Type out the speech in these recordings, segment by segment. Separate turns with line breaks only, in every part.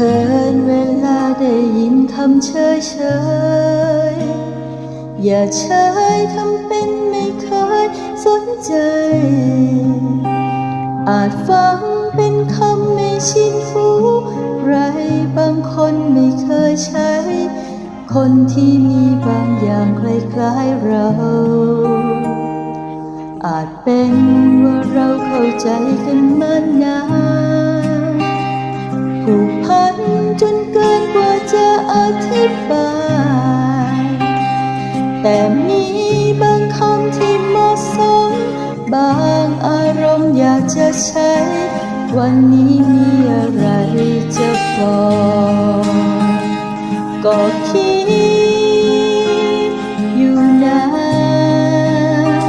ขินเวลาได้ยินคำเฉยเฉยอย่าเฉยทำเป็นไม่เคยสนใจ อาจฟังเป็นคำไม่ชินหูไรบางคนไม่เคยใช้ คนที่มีบางอย่างคล้ายๆเรา อาจเป็นว่าเราเข้าใจกันมานาน แต่มีบางคำที่เหมาะสม บางอารมณ์อยากจะใช้ วันนี้มีอะไรจะบอกก็คิดอยู่นาน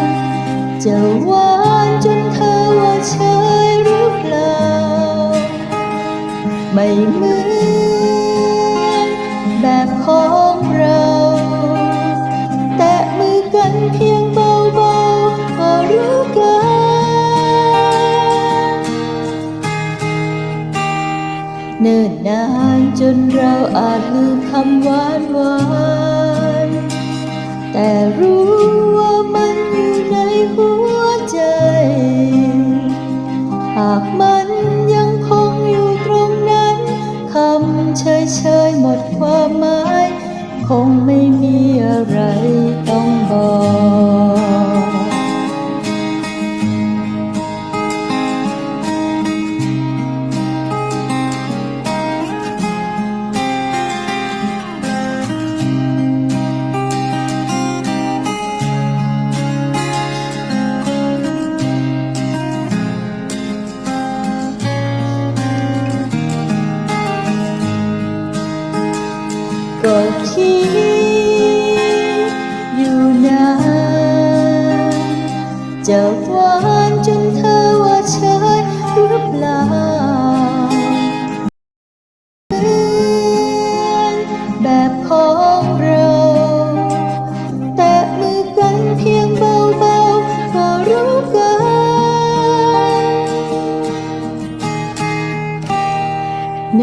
จะหวานจนเธอว่าเฉยหรือเปล่า ไม่เหมือนแบบของ เนิ่นนานจนเราอาจลืมคำหวานหวานแต่รู้ว่ามันอยู่ในหัวใจ หากมัน ก็คิดอยู่นานจะหวา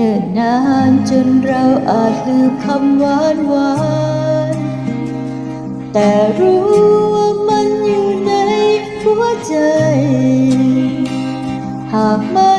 นิ่นนานจนเราอาจลืมคำหวานหวานแต่รู้ว่ามันอยู่ในหัวใจ หากมั